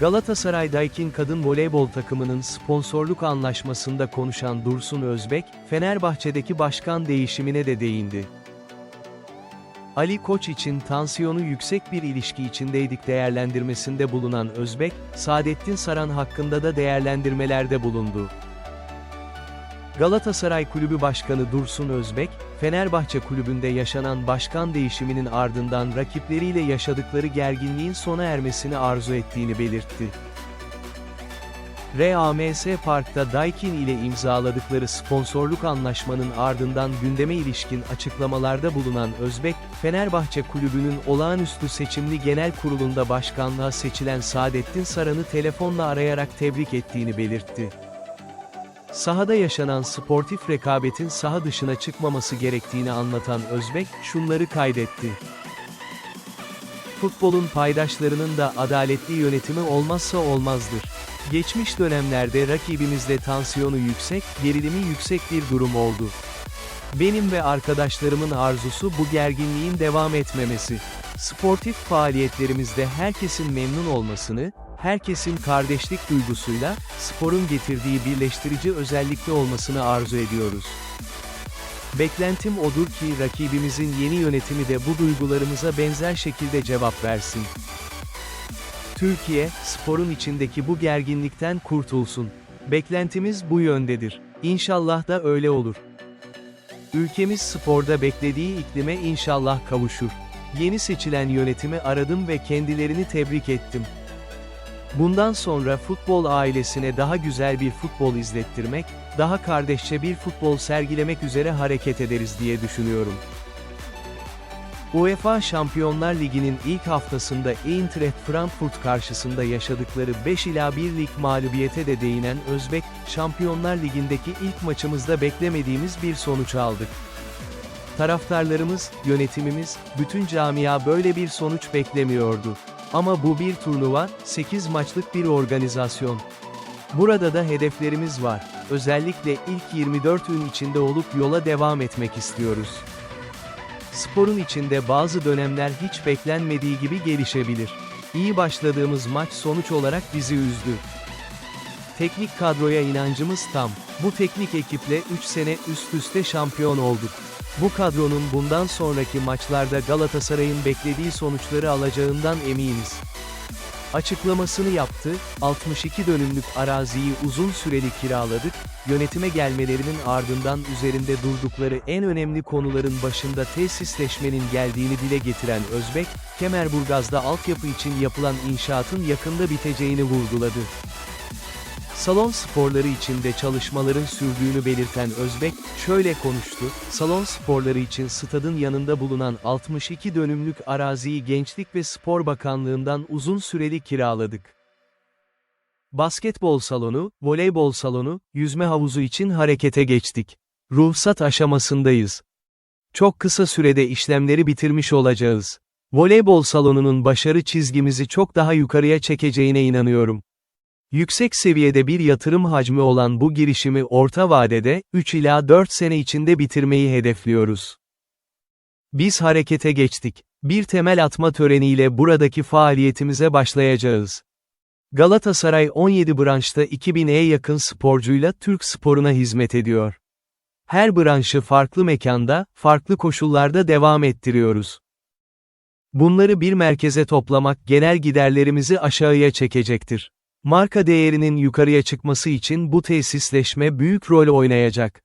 Galatasaray Daikin Kadın Voleybol takımının sponsorluk anlaşmasında konuşan Dursun Özbek, Fenerbahçe'deki başkan değişimine de değindi. Ali Koç için tansiyonu yüksek bir ilişki içindeydik değerlendirmesinde bulunan Özbek, Saadettin Saran hakkında da değerlendirmelerde bulundu. Galatasaray Kulübü Başkanı Dursun Özbek, Fenerbahçe Kulübü'nde yaşanan başkan değişiminin ardından rakipleriyle yaşadıkları gerginliğin sona ermesini arzu ettiğini belirtti. RAMS Park'ta Daikin ile imzaladıkları sponsorluk anlaşmanın ardından gündeme ilişkin açıklamalarda bulunan Özbek, Fenerbahçe Kulübü'nün olağanüstü seçimli genel kurulunda başkanlığa seçilen Saadettin Saran'ı telefonla arayarak tebrik ettiğini belirtti. Sahada yaşanan sportif rekabetin saha dışına çıkmaması gerektiğini anlatan Özbek, şunları kaydetti. Futbolun paydaşlarının da adaletli yönetimi olmazsa olmazdır. Geçmiş dönemlerde rakibimizde tansiyonu yüksek, gerilimi yüksek bir durum oldu. Benim ve arkadaşlarımın arzusu bu gerginliğin devam etmemesi. Sportif faaliyetlerimizde herkesin memnun olmasını, herkesin kardeşlik duygusuyla, sporun getirdiği birleştirici özellikle olmasını arzu ediyoruz. Beklentim odur ki rakibimizin yeni yönetimi de bu duygularımıza benzer şekilde cevap versin. Türkiye, sporun içindeki bu gerginlikten kurtulsun. Beklentimiz bu yöndedir. İnşallah da öyle olur. Ülkemiz sporda beklediği iklime inşallah kavuşur. Yeni seçilen yönetimi aradım ve kendilerini tebrik ettim. Bundan sonra futbol ailesine daha güzel bir futbol izlettirmek, daha kardeşçe bir futbol sergilemek üzere hareket ederiz diye düşünüyorum. UEFA Şampiyonlar Ligi'nin ilk haftasında Eintracht Frankfurt karşısında yaşadıkları 5 ila 1 lig mağlubiyete de değinen Özbek, Şampiyonlar Ligi'ndeki ilk maçımızda beklemediğimiz bir sonuç aldık. Taraftarlarımız, yönetimimiz, bütün camia böyle bir sonuç beklemiyordu. Ama bu bir turnuva, 8 maçlık bir organizasyon. Burada da hedeflerimiz var. Özellikle ilk 24 gün içinde olup yola devam etmek istiyoruz. Sporun içinde bazı dönemler hiç beklenmediği gibi gelişebilir. İyi başladığımız maç sonuç olarak bizi üzdü. Teknik kadroya inancımız tam. Bu teknik ekiple 3 sene üst üste şampiyon olduk. Bu kadronun bundan sonraki maçlarda Galatasaray'ın beklediği sonuçları alacağından eminiz. Açıklamasını yaptı, 62 dönümlük araziyi uzun süreli kiraladık, yönetime gelmelerinin ardından üzerinde durdukları en önemli konuların başında tesisleşmenin geldiğini dile getiren Özbek, Kemerburgaz'da altyapı için yapılan inşaatın yakında biteceğini vurguladı. Salon sporları içinde çalışmaların sürdüğünü belirten Özbek, şöyle konuştu, salon sporları için stadın yanında bulunan 62 dönümlük araziyi Gençlik ve Spor Bakanlığından uzun süreli kiraladık. Basketbol salonu, voleybol salonu, yüzme havuzu için harekete geçtik. Ruhsat aşamasındayız. Çok kısa sürede işlemleri bitirmiş olacağız. Voleybol salonunun başarı çizgimizi çok daha yukarıya çekeceğine inanıyorum. Yüksek seviyede bir yatırım hacmi olan bu girişimi orta vadede, 3 ila 4 sene içinde bitirmeyi hedefliyoruz. Biz harekete geçtik. Bir temel atma töreniyle buradaki faaliyetimize başlayacağız. Galatasaray 17 branşta 2000'e yakın sporcuyla Türk sporuna hizmet ediyor. Her branşı farklı mekanda, farklı koşullarda devam ettiriyoruz. Bunları bir merkeze toplamak genel giderlerimizi aşağıya çekecektir. Marka değerinin yukarıya çıkması için bu tesisleşme büyük rol oynayacak.